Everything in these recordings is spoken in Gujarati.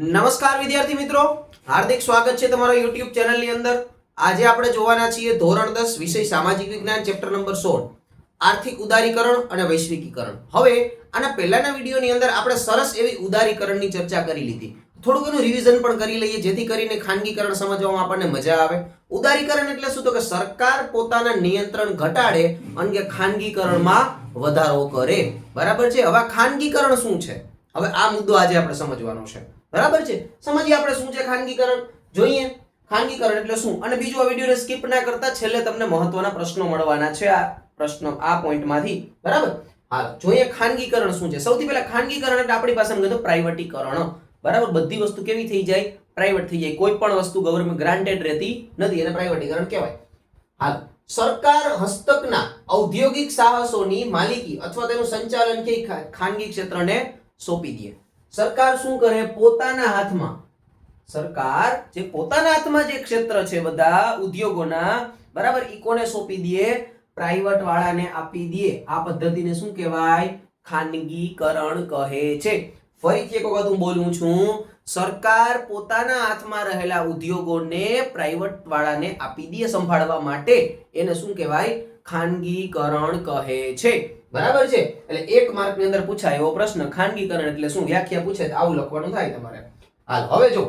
નમસ્કાર વિદ્યાર્થી મિત્રો. હાર્દિક સ્વાગત છે તમારા યુટ્યુબ ચેનલની અંદર. આજે આપણે જોવાના છીએ ધોરણ દસ વિષય સામાજિક વિજ્ઞાન ચેપ્ટર નંબર સોળ. આર્થિક ઉદારીકરણ અને વૈશ્વિકીકરણ. હવે, આના પહેલાના વિડીયોની અંદર આપણે સરસ એવી ઉદારીકરણની ચર્ચા કરી લીધી. થોડું ઘણું રિવિઝન પણ કરી લઈએ, જેથી કરીને ખાનગીકરણ સમજવામાં આપણને મજા આવે. ઉદારીકરણ એટલે શું? તો કે સરકાર પોતાના નિયંત્રણ ઘટાડે અને ખાનગીકરણમાં વધારો કરે. બરાબર છે? હવે ખાનગીકરણ શું છે? હવે આ મુદ્દો આજે આપણે સમજવાનો છે. બરાબર છે? સમજીએ આપણે શું છે ખાનગીકરણ? જોઈએ. ખાનગીકરણ એટલે શું? અને બીજું આ વિડીયોને સ્કીપ ના કરતા છેલ્લે તમને મહત્વના પ્રશ્નો મળવાના છે આ પ્રશ્નો, આ પોઈન્ટમાંથી. બરાબર? હાલ જોઈએ ખાનગીકરણ શું છે? સૌથી પહેલા ખાનગીકરણ એટલે આપણી પાસે કીધું પ્રાઇવેટીકરણ. બરાબર? બધી વસ્તુ કેવી થઈ જાય? પ્રાઇવેટ થઈ જાય. કોઈ પણ વસ્તુ ગવર્મેન્ટ ગ્રાન્ટેડ રહેતી નથી. એને પ્રાઇવેટીકરણ કહેવાય. હાલ, સરકાર હસ્તકના ઔદ્યોગિક સાહસોની માલિકી અથવા તેનું સંચાલન કે ખાનગી ક્ષેત્રને સોંપી દે. સરકાર શું કરે? પોતાના હાથમાં. સરકાર જે પોતાના હાથમાં જે ક્ષેત્ર છે બધા ઉદ્યોગોના, બરાબર ઈ કોને સોંપી દે પ્રાઇવેટ વાળાને આપી દે. આ પદ્ધતિને શું કહેવાય? ખાનગીકરણ કહે છે. ફરીથી એક વખત હું બોલું છું, સરકાર પોતાના હાથમાં રહેલા ઉદ્યોગોને પ્રાઇવેટ વાળાને આપી દે સંભાળવા માટે. એને શું કહેવાય? ખાનગીકરણ કહે છે. બરાબર છે? એટલે એક માર્કની અંદર પૂછાય એવો પ્રશ્ન, ખાનગીકરણ એટલે શું? વ્યાખ્યા પૂછે આવું લખવાનું થાય તમારે. હાલ, હવે જો.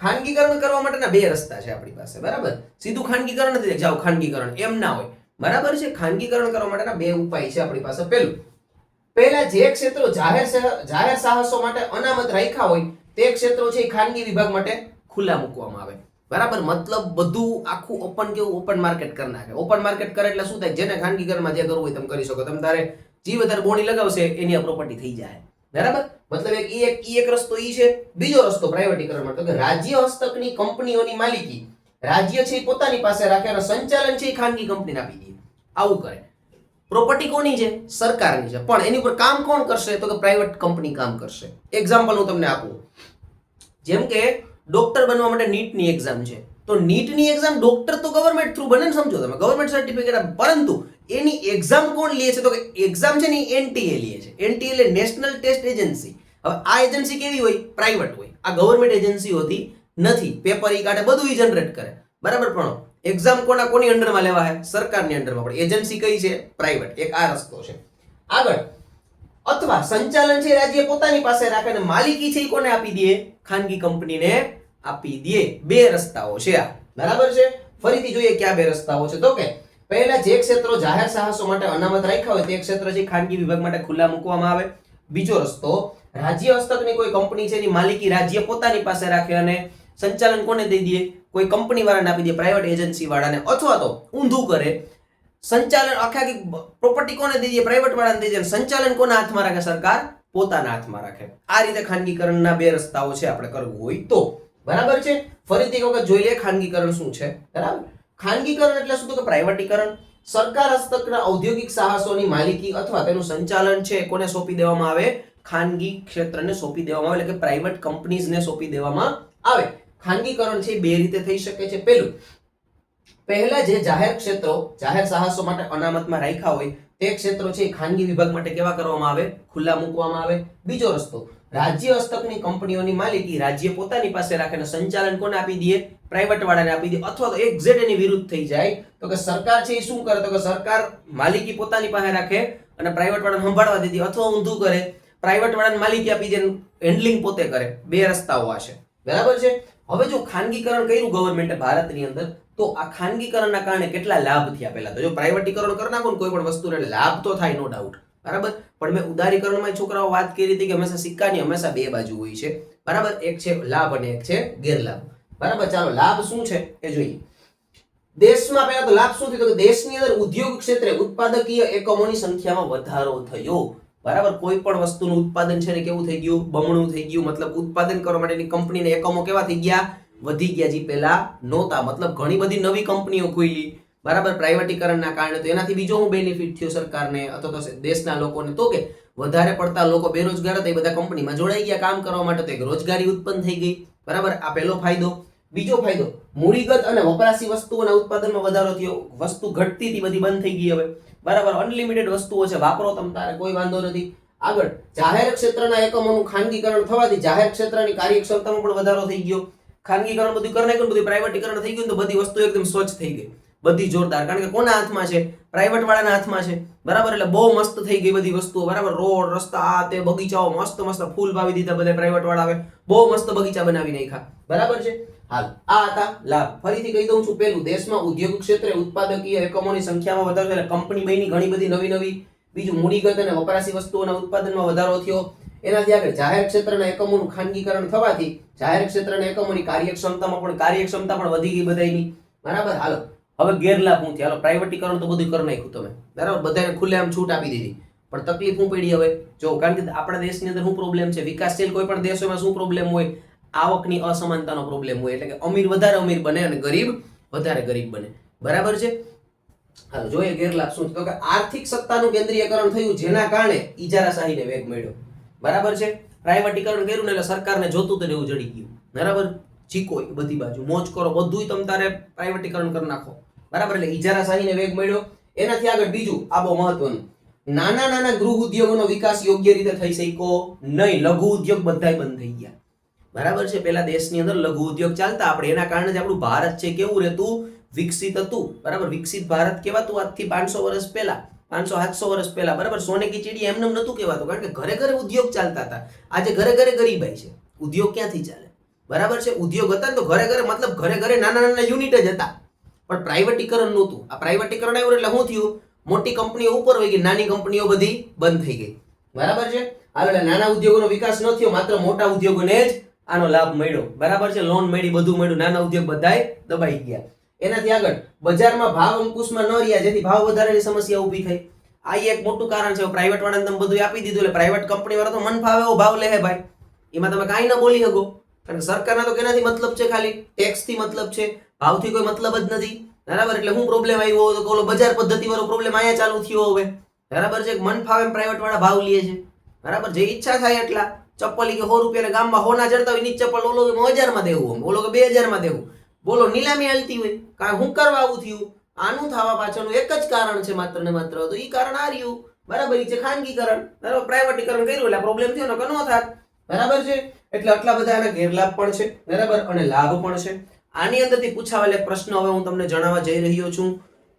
ખાનગીકરણ કરવા માટેના બે રસ્તા છે આપણી પાસે, બરાબર? સીધું ખાનગીકરણ નથી જાઓ ખાનગીકરણ. એમ ના હોય. બરાબર છે? ખાનગીકરણ કરવા માટેના બે ઉપાય છે આપણી પાસે. પહેલું, પહેલા જે ક્ષેત્રો જાહેર જાહેર સાહસો માટે અનામત રાખ્યા હોય, તે ક્ષેત્રો છે ખાનગી વિભાગ માટે ખુલ્લા મૂકવામાં આવે. બરાબર? મતલબ બધું આખું ઓપન કેવું? ઓપન માર્કેટ કરી નાખે. ઓપન માર્કેટ કરે એટલે શું થાય? જેને ખાનગીકરણમાં જે કરવું હોય તમે કરી શકો. તમે તારે જે વધારે બોણી લગાવશે, એની આ પ્રોપર્ટી થઈ જાય. બરાબર? મતલબ એક એક એક રસ્તો ઈ છે. બીજો રસ્તો પ્રાઇવેટીકરણ માટે. કે રાજ્ય હસ્તકની કંપનીઓની માલિકી રાજ્ય છે પોતાની પાસે રાખે અને સંચાલન છે એ ખાનગી કંપનીને આપી દે. આવું કરે. પ્રોપર્ટી કોની છે? સરકારની છે. પણ એની ઉપર કામ કોણ કરશે? તો કે પ્રાઇવેટ કંપની કામ કરશે. એક્ઝામ્પલ હું તમને આપું. જેમ કે ડોક્ટર બનવા માટે નીટની એક્ઝામ છે. તો નીટની એક્ઝામ ડોક્ટર તો ગવર્મેન્ટ થ્રુ બને સમજો તમે. ગવર્મેન્ટ સર્ટિફિકેટ પરંતુ એની એક્ઝામ કોણ લે છે? તો કે એક્ઝામ છે ને એનટીએ લે છે. એનટીએ એટલે નેશનલ ટેસ્ટ એજન્સી હવે આ એજન્સી કેવી હોય? પ્રાઇવેટ હોય. આ ગવર્મેન્ટ એજન્સી હોતી નથી. પેપર ઈ કાઢે, બધું જનરેટ કરે. બરાબર પણ એક્ઝામ કોના કોની અંડરમાં લેવા હે? સરકારની અંડરમાં પણ એજન્સી કઈ છે? પ્રાઇવેટ એક આ રસ્તો છે. આગળ. અથવા સંચાલન છે રાજ્ય પોતાની પાસે રાખે અને માલિકી છે એ કોને આપી દે? ખાનગી કંપનીને આપી દે બે રસ્તાઓ છે આ. બરાબર છે? ફરીથી જોઈએ કયા બે રસ્તાઓ છે. તો કે પહેલા જે ક્ષેત્રો જાહેર સાહસો માટે અનામત રાખ્યા હોય તે ક્ષેત્ર છે ખાનગી વિભાગ માટે ખુલ્લા મૂકવામાં આવે. બીજો રસ્તો, રાજ્ય હસ્તકની કોઈ કંપની છે એની માલિકી રાજ્ય પોતાની પાસે રાખે અને સંચાલન કોને દઈ દે કોઈ કંપની વાળાને આપી દે પ્રાઇવેટ એજન્સી વાળાને અથવા તો ઊંધું કરે, સંચાલન આખી પ્રોપર્ટી કોને દઈ દે પ્રાઇવેટ વાળાને દઈ દે સંચાલન કોના હાથમાં રાખે? સરકાર પોતાના હાથમાં રાખે. આ રીતે ખાનગીકરણના બે રસ્તાઓ છે આપણે કરવું હોય તો. બરાબર છે? ફરીથી એક વખત જોઈ લે, ખાનગીકરણ શું છે? બરાબર? ખાનગીકરણ એટલે શું તો કે પ્રાઇવેટીકરણ સરકાર હસ્તકના ઔદ્યોગિક સાહસોની માલિકી અથવા તેનું સંચાલન છે કોને સોંપી દેવામાં આવે? ખાનગી ક્ષેત્રને સોંપી દેવામાં આવે, એટલે કે પ્રાઇવેટ કંપનીઝને સોંપી દેવામાં આવે. ખાનગીકરણ છે બે રીતે થઈ શકે છે. પહેલું, પહેલા જે જાહેર ક્ષેત્રો, જાહેર સાહસો માટે અનામતમાં રાખ્યા હોય, તે ક્ષેત્રો છે ખાનગી વિભાગ માટે કેવા કરવામાં આવે? ખુલ્લા મૂકવામાં આવે. બીજો રસ્તો રાજ્ય હસ્તકની કંપનીઓની માલિકી રાજ્ય પોતાની પાસે રાખે સંચાલન કોને આપી દે પ્રાઇવેટ વાળાને આપી દે અથવા તો એક્ઝેટ એની વિરુદ્ધ થઈ જાય. તો કે સરકાર છે એ શું કરે? તો કે સરકાર માલિકી પોતાની પાસે રાખે અને પ્રાઇવેટ વાળાને સંભાળવા દીધી અથવા ઊંધું કરે. પ્રાઇવેટ વાળાને માલિકી આપી દે હેન્ડલિંગ પોતે કરે. બે રસ્તાઓ આ છે. બરાબર છે? હવે જો ખાનગીકરણ કર્યું ગવર્મેન્ટે ભારતની અંદર, તો આ ખાનગીકરણના કારણે કેટલા લાભ થયા પહેલા તો? જો પ્રાઇવેટીકરણ કરી નાખો ને કોઈ પણ વસ્તુને લાભ તો થાય નો ડાઉટ બરાબર? પણ મેં ઉદારીકરણમાં છોકરાઓ વાત કરી હતી કે હંમેશા સિક્કાની હંમેશા બે બાજુ હોય છે. બરાબર? એક છે લાભ અને એક છે ગેરલાભ. બરાબર? ચાલો, લાભ શું છે? એ જોઈએ. દેશમાં પહેલા તો લાભ શું થયો? કે દેશની અંદર ઉદ્યોગ ક્ષેત્રે ઉત્પાદકીય એકમોની સંખ્યામાં વધારો થયો. બરાબર? કોઈ પણ વસ્તુનું ઉત્પાદન છે ને કેવું થઈ ગયું? બમણું થઈ ગયું. મતલબ ઉત્પાદન કરવા માટેની કંપનીને એકમો કેવા થઈ ગયા? વધી ગયા જે પહેલા નહોતા. મતલબ ઘણી બધી નવી કંપનીઓ ખુલી. બરાબર, પ્રાઇવેટીકરણના કારણે તો એનાથી બીજો હું બેનિફિટ થયો સરકારને, અથવા તો દેશના લોકોને. તો કે વધારે પડતા લોકો બેરોજગાર હતા, એ બધા કંપનીમાં જોડાઈ ગયા કામ કરવા માટે, તો એક રોજગારી ઉત્પન્ન થઈ ગઈ. બરાબર, આ પહેલો ફાયદો. બીજો ફાયદો મૂડીગત અને વપરાશી વસ્તુઓના ઉત્પાદનમાં વધારો થયો. વસ્તુ ઘટતી હતી બધી બંધ થઈ ગઈ હવે. બરાબર અનલિમિટેડ વસ્તુઓ છે, વાપરો તમ તારે, કોઈ વાંધો નથી. આગળ, જાહેર ક્ષેત્રના એકમોનું ખાનગીકરણ થવાથી જાહેર ક્ષેત્રની કાર્યક્ષમતામાં પણ વધારો થઈ ગયો. ખાનગીકરણ બધું કરી નાખ્યું બધું પ્રાઇવેટીકરણ થઈ ગયું તો બધી વસ્તુ એકદમ સ્વચ્છ થઈ ગઈ. બધી જોરદાર. કારણ કે કોના હાથમાં છે? પ્રાઇવેટ વાળાના હાથમાં છે. બરાબર? એટલે બહુ મસ્ત થઈ ગઈ બધી વસ્તુઓ. બરાબર? રોડ, રસ્તા, આ તે બગીચાઓ મસ્ત મસ્ત ફૂલ વાવી દીધા બધા પ્રાઇવેટ વાળા આવે બહુ મસ્ત બગીચા બનાવી નાખ્યા. બરાબર છે? હાલ. આ હતા લાભ. ફરીથી કહી દઉં છું પેલું દેશમાં ઉદ્યોગ ક્ષેત્રે ઉત્પાદકીય એકમોની સંખ્યામાં વધારો એટલે કંપની બની, ઘણી બધી નવી નવી. બીજું મૂડીગત અને વપરાશી વસ્તુઓના ઉત્પાદનમાં વધારો થયો. એનાથી આગળ જાહેર ક્ષેત્રના એકમોનું ખાનગીકરણ થવાથી જાહેર ક્ષેત્રના એકમોની કાર્યક્ષમતામાં પણ કાર્યક્ષમતા પણ વધી ગઈ બધાની બરાબર? હાલો. હવે ગેરલાભ શું થયા? પ્રાઇવેટીકરણ તો બધું કરી નાખ્યું તમે. બરાબર? બધાને ખુલ્લેઆમ છૂટ આપી દીધી. પણ તકલીફ શું પડી હવે? જો, કારણ કે આપણા દેશની અંદર શું પ્રોબ્લેમ છે? વિકાસશીલ કોઈ પણ દેશોમાં શું પ્રોબ્લેમ હોય? આવકની અસમાનતાનો પ્રોબ્લેમ હોય. એટલે કે અમીર વધારે અમીર બને અને ગરીબ વધારે ગરીબ બને. બરાબર છે? હાલો, જોઈએ ગેરલાભ શું? તો કે આર્થિક સત્તાનું કેન્દ્રીયકરણ થયું જેના કારણે ઇજારાશાહીને વેગ મળ્યો. બરાબર છે? પ્રાઇવેટીકરણ કર્યું ને એટલે સરકારને જોતું તો એવું જડી ગયું. બરાબર? ચીકો બધી બાજુ. મોજ કરો બધું તમ તારે પ્રાઇવેટીકરણ કરી નાખો. બરાબર એટલે ઇજારાશાહીને વેગ મળ્યો. એનાથી આગળ બીજું, આ બહુ મહત્વનું. નાના નાના ગૃહ ઉદ્યોગોનો વિકાસ યોગ્ય રીતે થઈ શક્યો નહીં. લઘુ ઉદ્યોગ બધાય બંધ થઈ ગયા. બરાબર છે? પેલા દેશની અંદર લઘુ ઉદ્યોગ ચાલતા. આપણે એના કારણે જ આપણું ભારત છે કેવું રહેતું? વિકસિત હતું. બરાબર? વિકસિત ભારત કહેવાતું આજથી પાંચસો વર્ષ પહેલા. પાંચસો સાતસો વર્ષ પહેલા. બરાબર? સોને કી ચીડી એમને એમ નતું કહેવાતું, કારણ કે ઘરે ઘરે ઉદ્યોગ ચાલતા હતા. આજે ઘરે ઘરે ગરીબાઈ છે. ઉદ્યોગ ક્યાંથી ચાલે? બરાબર છે? ઉદ્યોગ હતા ને તો ઘરે ઘરે, મતલબ ઘરે ઘરે નાના નાના યુનિટ જ હતા. પણ પ્રાઇવેટીકરણ નહોતું. આ પ્રાઇવેટીકરણ આવ્યું એટલે શું થયું? મોટી કંપનીઓ ઉપર વહી ગઈ, નાની કંપનીઓ બધી બંધ થઈ ગઈ. બરાબર છે? હાલ એટલે નાના ઉદ્યોગોનો વિકાસ ન થયો, માત્ર મોટા ઉદ્યોગોને જ આનો લાભ મળ્યો. બરાબર છે? લોન મળી, બધું મળ્યું, નાના ઉદ્યોગ બધાય દબાઈ ગયા. એનાથી આગળ બજારમાં ભાવ અંકુશમાં ન રહ્યા, જેથી ભાવ વધારાની સમસ્યા ઊભી થઈ. આ એક મોટું કારણ છે પ્રાઇવેટ વાળાને તમે બધું આપી દીધું એટલે પ્રાઇવેટ કંપની વાળા તો મન ફાવે એવો ભાવ લે ભાઈ. એમાં તમે કાંઈ ન બોલી શકો. કારણ કે સરકારના તો કેનાથી મતલબ છે ખાલી? ટેક્સથી મતલબ છે. ભાવથી કોઈ મતલબ જ નથી. બરાબર? એટલે હું પ્રોબ્લેમ આવ્યો તો કે ઓલો બજાર પદ્ધતિ વાળો પ્રોબ્લેમ અહીંયા ચાલુ થયો હવે. બરાબર છે? મન ફાવે પ્રાઇવેટ વાળા ભાવ લે છે. બરાબર? જે ઈચ્છા થાય એટલા. ચપ્પલ કે સો રૂપિયા ગામમાં હોના ચડતા હોય નીચ ચપ્પલ ઓલો કે હજારમાં દેવું આમ, ઓલો કે બે હજારમાં દેવું. બોલો નીલામી હાલતી હોય. કાંઈ હું કરવા આવું થયું? આનું થવા પાછળનું એક જ કારણ છે માત્ર ને માત્ર. તો એ કારણ આ રહ્યું. બરાબર? છે ખાનગીકરણ. બરાબર? પ્રાઇવેટીકરણ કર્યું એટલે પ્રોબ્લેમ થયો ને કે ન થાત. બરાબર છે? એટલે આટલા બધા એના ગેરલાભ પણ છે. બરાબર? અને લાભ પણ છે. આની અંદરથી પૂછાવેલા પ્રશ્ન હવે હું તમને જણાવવા જઈ રહ્યો છું.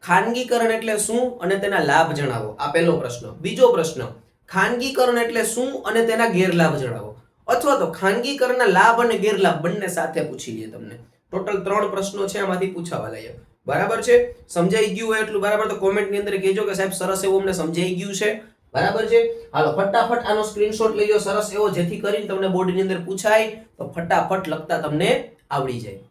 ખાનગીકરણ એટલે શું અને તેના લાભ જણાવો? આ પહેલો પ્રશ્ન. બીજો પ્રશ્ન. ખાનગીકરણ એટલે શું અને તેના ગેરલાભ જણાવો? અથવા તો ખાનગીકરણના લાભ અને ગેરલાભ બંને સાથે પૂછી લઈએ તમને. ટોટલ ત્રણ પ્રશ્નો છે આમાંથી પૂછાવા લાયક. બરાબર છે? સમજાઈ ગયું હોય એટલું બરાબર તો કોમેન્ટની અંદર કહેજો કે સાહેબ સરસ એવું અમને સમજાઈ ગયું છે. બરાબર છે? હાલો, ફટાફટ આનો સ્ક્રીનશોટ લઈ લો સરસ એવો, જેથી કરીને તમને બોર્ડની અંદર પૂછાય તો ફટાફટ લખતા તમને આવડી જાય.